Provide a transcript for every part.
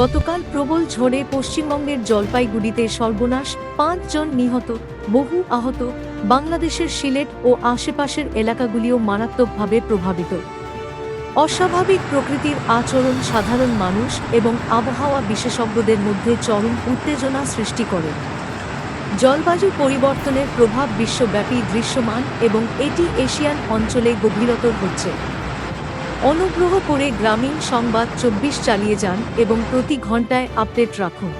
গতকাল প্রবল ঝড়ে পশ্চিমবঙ্গের জলপাইগুড়িতে সর্বনাশ পাঁচজন নিহত, বহু আহত, বাংলাদেশের সিলেট ও আশেপাশের এলাকাগুলিও মারাত্মকভাবে প্রভাবিত। অস্বাভাবিক প্রকৃতির আচরণ সাধারণ মানুষ এবং আবহাওয়া বিশেষজ্ঞদের মধ্যে চরম উত্তেজনা সৃষ্টি করে। জলবায়ু পরিবর্তনের প্রভাব বিশ্বব্যাপী দৃশ্যমান এবং এটি এশিয়ান অঞ্চলে গভীরতর হচ্ছে। অনুগ্রহ করে গ্রামীণ সংবাদ চব্বিশ চালিয়ে যান এবং প্রতি ঘন্টায় আপডেট রাখুন।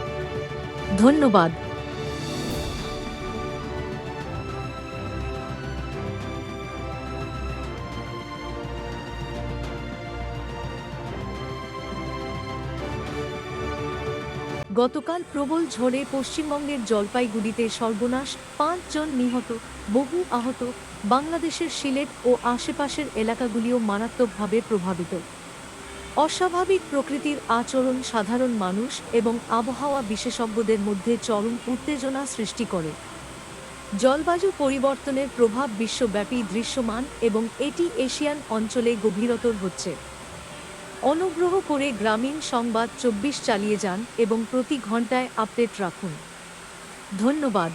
ধন্যবাদ। গতকাল প্রবল ঝড়ে পশ্চিমবঙ্গের জলপাইগুড়িতে সর্বনাশ পাঁচজন নিহত, বহু আহত, বাংলাদেশের সিলেট ও আশেপাশের এলাকাগুলিও মারাত্মকভাবে প্রভাবিত। অস্বাভাবিক প্রকৃতির আচরণ সাধারণ মানুষ এবং আবহাওয়া বিশেষজ্ঞদের মধ্যে চরম উত্তেজনা সৃষ্টি করে। জলবায়ু পরিবর্তনের প্রভাব বিশ্বব্যাপী দৃশ্যমান এবং এটি এশিয়ান অঞ্চলে গভীরতর হচ্ছে। অনুগ্রহ করে গ্রামীণ সংবাদ চব্বিশ চালিয়ে যান এবং প্রতি ঘন্টায় আপডেট রাখুন। ধন্যবাদ।